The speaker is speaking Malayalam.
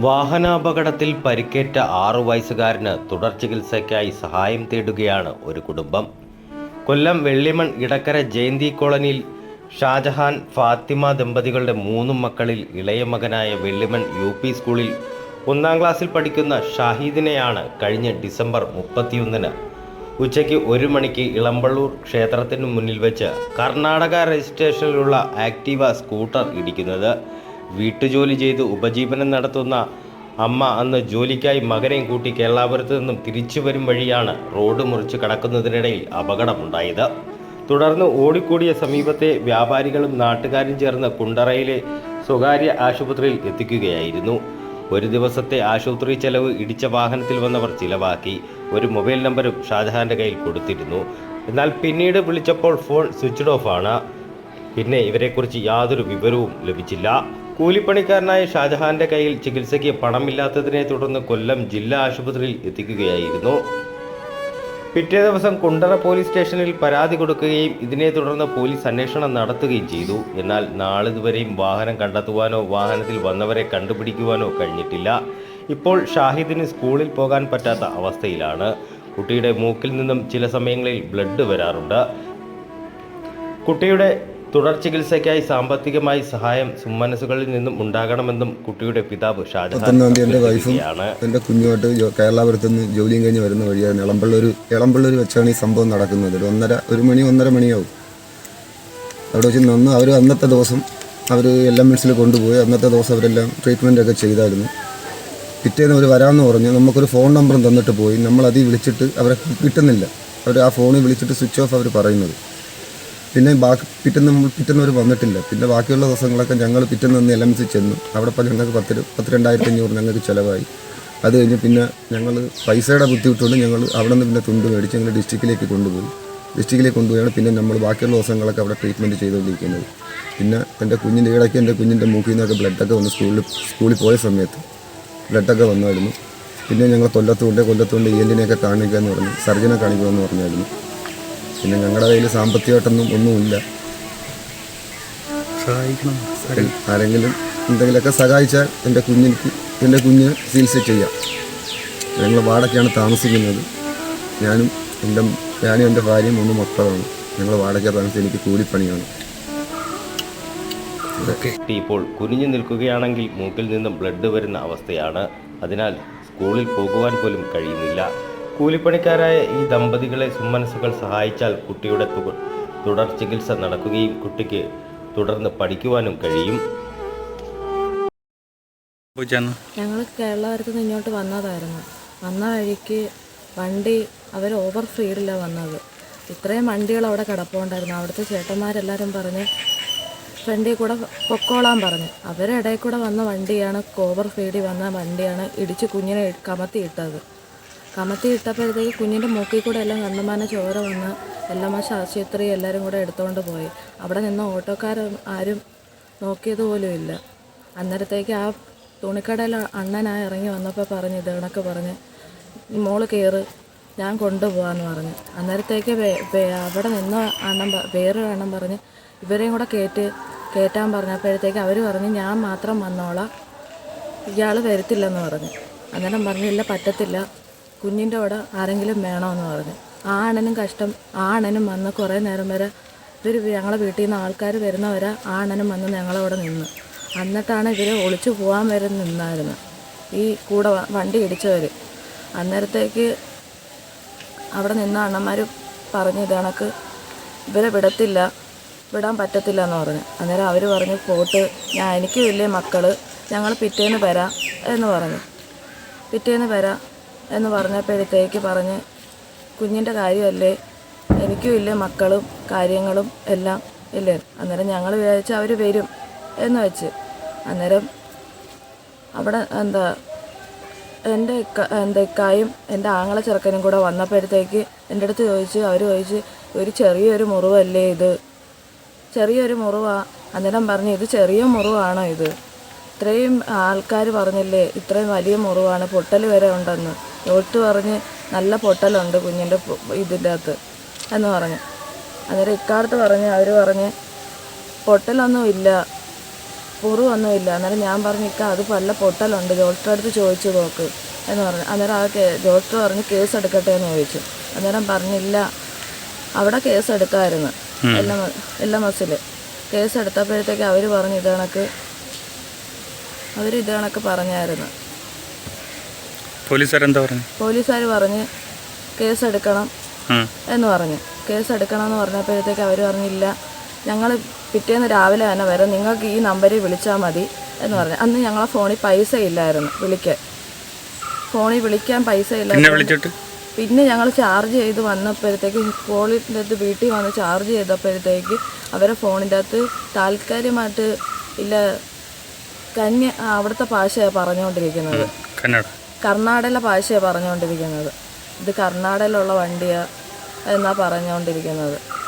വാഹനാപകടത്തിൽ പരിക്കേറ്റ ആറു വയസ്സുകാരന് തുടർ ചികിത്സയ്ക്കായി സഹായം തേടുകയാണ് ഒരു കുടുംബം. കൊല്ലം വെള്ളിമൺ ഇടക്കര ജയന്തി കോളനിയിൽ ഷാജഹാൻ ഫാത്തിമ ദമ്പതികളുടെ മൂന്ന് മക്കളിൽ ഇളയ മകനായ വെള്ളിമൺ യു പി സ്കൂളിൽ ഒന്നാം ക്ലാസ്സിൽ പഠിക്കുന്ന ഷാഹിദിനെയാണ് കഴിഞ്ഞ ഡിസംബർ മുപ്പത്തിയൊന്നിന് ഉച്ചയ്ക്ക് ഒരു മണിക്ക് ഇളമ്പള്ളൂർ ക്ഷേത്രത്തിന് മുന്നിൽ വെച്ച് കർണാടക രജിസ്ട്രേഷനിലുള്ള ആക്റ്റീവ സ്കൂട്ടർ ഇടിക്കുന്നത്. വീട്ടുജോലി ചെയ്ത് ഉപജീവനം നടത്തുന്ന അമ്മ അന്ന് ജോലിക്കായി മകനെയും കൂട്ടി കേരളാപുരത്ത് നിന്നും തിരിച്ചു വരും വഴിയാണ് റോഡ് മുറിച്ച് കടക്കുന്നതിനിടയിൽ അപകടമുണ്ടായത്. തുടർന്ന് ഓടിക്കൂടിയ സമീപത്തെ വ്യാപാരികളും നാട്ടുകാരും ചേർന്ന് കുണ്ടറയിലെ സ്വകാര്യ ആശുപത്രിയിൽ എത്തിക്കുകയായിരുന്നു. ഒരു ദിവസത്തെ ആശുപത്രി ചെലവ് ഇടിച്ച വാഹനത്തിൽ വന്നവർ ചിലവാക്കി. ഒരു മൊബൈൽ നമ്പരും ഷാജഹാന്റെ കയ്യിൽ കൊടുത്തിരുന്നു. എന്നാൽ പിന്നീട് വിളിച്ചപ്പോൾ ഫോൺ സ്വിച്ച്ഡ് ഓഫ് ആണ് പിന്നെ ഇവരെക്കുറിച്ച് യാതൊരു വിവരവും ലഭിച്ചില്ല. കൂലിപ്പണിക്കാരനായ ഷാജഹാന്റെ കയ്യിൽ ചികിത്സയ്ക്ക് പണമില്ലാത്തതിനെ തുടർന്ന് കൊല്ലം ജില്ലാ ആശുപത്രിയിൽ എത്തിക്കുകയായിരുന്നു. പിറ്റേ ദിവസം കുണ്ടറ പോലീസ് സ്റ്റേഷനിൽ പരാതി കൊടുക്കുകയും ഇതിനെ തുടർന്ന് പോലീസ് അന്വേഷണം നടത്തുകയും ചെയ്തു. എന്നാൽ നാളിതുവരെയും വാഹനം കണ്ടെത്തുവാനോ വാഹനത്തിൽ വന്നവരെ കണ്ടുപിടിക്കുവാനോ കഴിഞ്ഞിട്ടില്ല. ഇപ്പോൾ ഷാഹിദിന് സ്കൂളിൽ പോകാൻ പറ്റാത്ത അവസ്ഥയിലാണ്. കുട്ടിയുടെ മൂക്കിൽ നിന്നും ചില സമയങ്ങളിൽ ബ്ലഡ് വരാറുണ്ട്. കുട്ടിയുടെ തുടർ ചികിത്സയ്ക്കായി സാമ്പത്തികമായി സഹായം സുമനസുകളിൽ നിന്നും ഉണ്ടാകണമെന്നും കുട്ടിയുടെ പിതാവ് ഷാജഹാൻ എന്റെ വൈഫും എന്റെ കുഞ്ഞുമായിട്ട് കേരളപുരത്ത് നിന്ന് ജോലിയും കഴിഞ്ഞ് വരുന്ന വഴിയായിരുന്നു ഇളമ്പള്ളൂർ ഇളമ്പള്ളൂർ വെച്ചാണ് ഈ സംഭവം നടക്കുന്നത്. ഒരു ഒന്നര ഒരു മണി ഒന്നര മണിയാവും. അവിടെ വെച്ച് നിന്ന് അവർ അന്നത്തെ ദിവസം അവർ എല്ലാം മിൽസിൽ കൊണ്ടുപോയി. അന്നത്തെ ദിവസം അവരെല്ലാം ട്രീറ്റ്മെന്റ് ഒക്കെ ചെയ്തായിരുന്നു. പിറ്റേന്ന് അവർ വരാമെന്ന് പറഞ്ഞ് നമുക്കൊരു ഫോൺ നമ്പറും തന്നിട്ട് പോയി. നമ്മൾ അതി വിളിച്ചിട്ട് അവരെ കിട്ടുന്നില്ല. അവർ ആ ഫോണിൽ വിളിച്ചിട്ട് സ്വിച്ച് ഓഫ് അവർ പറയുന്നത്. പിന്നെ ബാക്കി പിറ്റേന്ന് പിറ്റെന്നവർ പിറ്റേന്ന് വന്നിട്ടില്ല. പിന്നെ ബാക്കിയുള്ള ദിവസങ്ങളൊക്കെ ഞങ്ങൾ പിറ്റേന്ന് നിന്ന് എൽ എം ചെന്നു. അവിടെ ഇപ്പോൾ ഞങ്ങൾക്ക് പത്ത് പത്ത് രണ്ടായിരത്തി അഞ്ഞൂറ് ഞങ്ങൾക്ക് ചിലവായി. അത് കഴിഞ്ഞ് പിന്നെ ഞങ്ങൾ പൈസയുടെ ബുദ്ധിമുട്ടുകൊണ്ട് ഞങ്ങൾ അവിടെ നിന്ന് പിന്നെ തുണ്ട് മേടിച്ച് ഞങ്ങൾ ഡിസ്ട്രിക്റ്റിലേക്ക് കൊണ്ടുപോയി. ഡിസ്ട്രിക്റ്റിലേക്ക് കൊണ്ടുപോയാണ് പിന്നെ നമ്മൾ ബാക്കിയുള്ള ദിവസങ്ങളൊക്കെ അവിടെ ട്രീറ്റ്മെന്റ് ചെയ്തുകൊണ്ടിരിക്കുന്നത്. പിന്നെ എന്റെ കുഞ്ഞിന്റെ ഇടയ്ക്ക് എന്റെ കുഞ്ഞിന്റെ മൂക്കിൽ നിന്നൊക്കെ ബ്ലഡൊക്കെ വന്ന് സ്കൂളിൽ സ്കൂളിൽ പോയ സമയത്ത് ബ്ലഡൊക്കെ വന്നായിരുന്നു. പിന്നെ ഞങ്ങൾ കൊല്ലത്തുകൊണ്ട് കൊല്ലത്തുകൊണ്ട് ഇ എല്ലിനെയൊക്കെ കാണിക്കുക എന്ന് പറഞ്ഞു സർജനെ കാണിക്കുക എന്ന് പറഞ്ഞായിരുന്നു. പിന്നെ ഞങ്ങളുടെ കയ്യിൽ സാമ്പത്തികമായിട്ടൊന്നും ഒന്നുമില്ല. സഹായിക്കണം. ആരെങ്കിലും എന്തെങ്കിലുമൊക്കെ സഹായിച്ചാൽ എന്റെ കുഞ്ഞിന് എന്റെ കുഞ്ഞിന് ചികിത്സ ചെയ്യാം. ഞങ്ങൾ വാടകയ്ക്കാണ് താമസിക്കുന്നത്. ഞാനും എന്റെ ഞാനും എന്റെ ഭാര്യയും ഒന്നും മക്കളാണ്. ഞങ്ങൾ വാടക താമസിച്ച് എനിക്ക് കൂലിപ്പണിയാണ്. ഇപ്പോൾ കുനിഞ്ഞു നിൽക്കുകയാണെങ്കിൽ മൂക്കിൽ നിന്നും ബ്ലഡ് വരുന്ന അവസ്ഥയാണ്. അതിനാൽ സ്കൂളിൽ പോകുവാൻ പോലും കഴിയുന്നില്ല. കൂലിപ്പണിക്കാരായ ഈ ദമ്പതികളെ സുമനസ്സുകൾ സഹായിച്ചാൽ കുട്ടിയുടെ തുക- തുടർ ചികിത്സ നടക്കുകയും കുട്ടിക്ക് തുടർന്ന് പഠിക്കുവാനും കഴിയും. ഞങ്ങൾ കേരളത്തിൽ നിന്ന് ഇങ്ങോട്ട് വന്നതായിരുന്നു. വന്ന വഴിക്ക് വണ്ടി അവർ ഓവർ ഫ്രീഡിലാണ് വന്നത്. ഇത്രയും വണ്ടികൾ അവിടെ കിടപ്പുണ്ടായിരുന്നു. അവിടുത്തെ ചേട്ടന്മാരെല്ലാവരും പറഞ്ഞ് ഫ്രണ്ടിൽ കൂടെ പൊക്കോളാൻ പറഞ്ഞു. അവരുടെ ഇടയിൽ കൂടെ വന്ന വണ്ടിയാണ് ഓവർ ഫ്രീഡിൽ വന്ന വണ്ടിയാണ് ഇടിച്ച് കുഞ്ഞിനെ കമത്തി ഇട്ടത് കമത്തി ഇട്ടപ്പോഴത്തേക്ക് കുഞ്ഞിന്റെ മൂക്കിൽ കൂടെ എല്ലാം കണ്ണുമാന ചോര വന്ന് എല്ലാം മാഷ ആശുപത്രി എല്ലാവരും കൂടെ എടുത്തുകൊണ്ട് പോയി. അവിടെ നിന്ന് ഓട്ടോക്കാർ ആരും നോക്കിയത് പോലും ഇല്ല. അന്നേരത്തേക്ക് ആ തുണിക്കടയിൽ അണ്ണനായി ഇറങ്ങി വന്നപ്പോൾ പറഞ്ഞു ഇത് കണക്ക് പറഞ്ഞ് മോൾ കയറ് ഞാൻ കൊണ്ടുപോകാന്ന് പറഞ്ഞു. അന്നേരത്തേക്ക് അവിടെ നിന്ന് അണ്ണൻ വേറെ വേറൊരു അണ്ണൻ പറഞ്ഞ് ഇവരെയും കൂടെ കയറ്റ് കയറ്റാൻ പറഞ്ഞപ്പോഴത്തേക്ക് അവർ പറഞ്ഞ് ഞാൻ മാത്രം വന്നോളാം ഇയാൾ വരത്തില്ലെന്ന് പറഞ്ഞു. അന്നേരം പറഞ്ഞില്ല പറ്റത്തില്ല. കുഞ്ഞിന്റെ കൂടെ ആരെങ്കിലും വേണമെന്ന് പറഞ്ഞു. ആ അണനും കഷ്ടം ആ അണനും വന്ന് കുറേ നേരം വരെ ഇവർ ഞങ്ങളെ വീട്ടിൽ നിന്ന് ആൾക്കാർ വരുന്നവരെ ആ അണനും വന്ന് ഞങ്ങളവിടെ നിന്ന്. എന്നിട്ടാണ് ഇവർ ഒളിച്ചു പോകാൻ വരെ നിന്നായിരുന്നു. ഈ കൂടെ വണ്ടി ഇടിച്ചവർ അന്നേരത്തേക്ക് അവിടെ നിന്ന അണ്ണന്മാർ പറഞ്ഞു ഇത് കണക്ക് ഇവരെ വിടത്തില്ല വിടാൻ പറ്റത്തില്ല എന്ന് പറഞ്ഞു. അന്നേരം അവർ പറഞ്ഞു പോട്ട് ഞാൻ എനിക്ക് ഇല്ലേ മക്കൾ ഞങ്ങൾ പിറ്റേന്ന് വരാം എന്ന് പറഞ്ഞു. പിറ്റേന്ന് വരാം. എന്ന് പറഞ്ഞപ്പോഴത്തേക്ക് പറഞ്ഞ് കുഞ്ഞിന്റെ കാര്യമല്ലേ? എനിക്കും ഇല്ലേ മക്കളും കാര്യങ്ങളും എല്ലാം ഇല്ലേ? അന്നേരം ഞങ്ങൾ വിചാരിച്ചു അവർ വരും എന്ന് വെച്ച്. അന്നേരം അവിടെ എന്താ എന്റെ ഇക്ക എന്റെ ഇക്കായും എന്റെ ആങ്ങള ചെറുക്കനും കൂടെ വന്നപ്പോഴത്തേക്ക് എന്റെ അടുത്ത് ചോദിച്ച് അവർ ചോദിച്ച് ഒരു ചെറിയൊരു മുറിവല്ലേ ഇത്? ചെറിയൊരു മുറിവാണ് അന്നേരം പറഞ്ഞു ഇത് ചെറിയ മുറിവാണോ ഇത്? ഇത്രയും ആൾക്കാർ പറഞ്ഞില്ലേ ഇത്രയും വലിയ മുറിവാണ് പൊട്ടൽ വരെ ഉണ്ടെന്ന്. ഡോക്ടർ പറഞ്ഞ് നല്ല പൊട്ടലുണ്ട് കുഞ്ഞിന്റെ ഇതിന്റെ അകത്ത് എന്ന് പറഞ്ഞു. അന്നേരം ഇക്കാലത്ത് പറഞ്ഞ് അവർ പറഞ്ഞ് പൊട്ടലൊന്നും ഇല്ല മുറിവൊന്നുമില്ല അന്നേരം ഞാൻ പറഞ്ഞു ഇക്ക അത് പല പൊട്ടലുണ്ട് ഡോക്ടറെ അടുത്ത് ചോദിച്ചു നോക്ക്. എന്ന് പറഞ്ഞു. അന്നേരം ആ കേ ഡോക്ടർ പറഞ്ഞ് കേസ് എടുക്കട്ടെ എന്ന് ചോദിച്ചു. അന്നേരം പറഞ്ഞില്ല അവിടെ കേസ് എടുക്കാമായിരുന്നു എല്ലാ എല്ലാ മസിൽ കേസ് എടുത്തപ്പോഴത്തേക്ക് അവർ പറഞ്ഞു ഇത് കണക്ക് അവർ ഇത് കണക്ക് പറഞ്ഞായിരുന്നു. പോലീസുകാരെന്താ പറഞ്ഞു? പോലീസുകാർ പറഞ്ഞ് കേസ് എടുക്കണം എന്ന് പറഞ്ഞു. കേസ് എടുക്കണം എന്ന് പറഞ്ഞപ്പോഴത്തേക്ക് അവർ പറഞ്ഞില്ല. ഞങ്ങൾ പിറ്റേന്ന് രാവിലെ തന്നെ വരാം. നിങ്ങൾക്ക് ഈ നമ്പറിൽ വിളിച്ചാൽ മതി എന്ന് പറഞ്ഞു. അന്ന് ഞങ്ങളെ ഫോണിൽ പൈസ ഇല്ലായിരുന്നു വിളിക്കാൻ. ഫോണിൽ വിളിക്കാൻ പൈസ ഇല്ലായിരുന്നു. പിന്നെ ഞങ്ങൾ ചാർജ് ചെയ്ത് വന്നപ്പോഴത്തേക്ക് ഫോണിന്റെ അകത്ത് വീട്ടിൽ വന്ന് ചാർജ് ചെയ്തപ്പോഴത്തേക്ക് അവരെ ഫോണിന്റെ അകത്ത് താൽക്കാലികമായിട്ട് ഇല്ല കന്യ അവിടുത്തെ ഭാഷയാണ് പറഞ്ഞുകൊണ്ടിരിക്കുന്നത്. കന്നഡ. കർണാടക ഭാഷയാണ് പറഞ്ഞുകൊണ്ടിരിക്കുന്നത്. ഇത് കർണാടകയിലുള്ള വണ്ടിയാണ് എന്നാണ് പറഞ്ഞുകൊണ്ടിരിക്കുന്നത്.